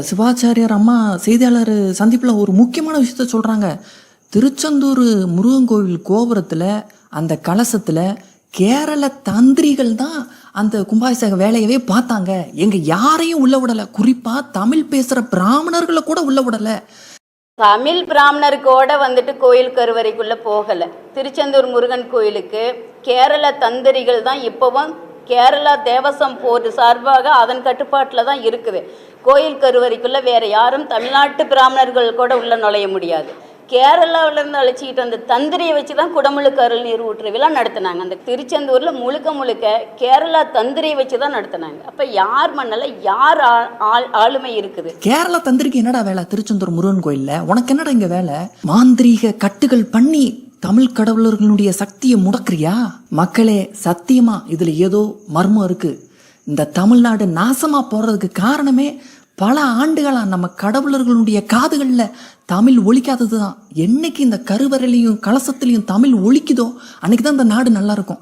சிவாச்சாரியார் அம்மா செய்தியாளர் சந்திப்பில் ஒரு முக்கியமான விஷயத்த சொல்கிறாங்க திருச்செந்தூர் முருகன் கோவில் கோபுரத்தில் அந்த கலசத்தில் கேரள தந்திரிகள் தான் அந்த கும்பாபிஷேக வேலையவே பார்த்தாங்க. எங்கள் யாரையும் உள்ள விடலை. குறிப்பாக தமிழ் பேசுகிற பிராமணர்களை கூட உள்ள விடலை. தமிழ் பிராமணர்கோட வந்துட்டு கோயில் கருவறைக்குள்ளே போகலை. திருச்செந்தூர் முருகன் கோயிலுக்கு கேரள தந்திரிகள் தான் இப்போவும் கேரளா தேவசம் போர்டு சார்பாக அதன் கட்டுப்பாட்டில் தான் இருக்குது. கோயில் கருவறைக்குள்ளே வேறு யாரும் தமிழ்நாட்டு பிராமணர்கள் கூட உள்ளே நுழைய முடியாது. கேரளாவிலேருந்து அழைச்சிக்கிட்டு வந்த தந்திரியை வச்சு தான் குடமுழுக்கு அருள் நீர் ஊற்று விழா நடத்தினாங்க. அந்த திருச்செந்தூரில் முழுக்க முழுக்க கேரளா தந்திரியை வச்சு தான் நடத்தினாங்க. அப்போ யார் மண்ணில் யார் ஆ- ஆள் ஆளுமை இருக்குது? கேரளா தந்திரிக்கு என்னடா வேலை? திருச்செந்தூர் முருகன் கோயிலில்? உனக்கு என்னடா இங்கே வேலை? மாந்திரீக கட்டுகள் பண்ணி தமிழ் கடவுளர்களுடைய சக்தியை முடக்கிறியா? மக்களே சத்தியமா இதுல ஏதோ மர்மம் இருக்கு. இந்த தமிழ்நாடு நாசமா போறதுக்கு காரணமே பல ஆண்டுகளா நம்ம கடவுளர்களுடைய காதுகளில் தமிழ் ஒழிக்காதது தான் என்னைக்கு இந்த கருவறையிலையும் கலசத்திலையும் தமிழ் ஒழிக்குதோ அன்னைக்கு தான் இந்த நாடு நல்லா இருக்கும்.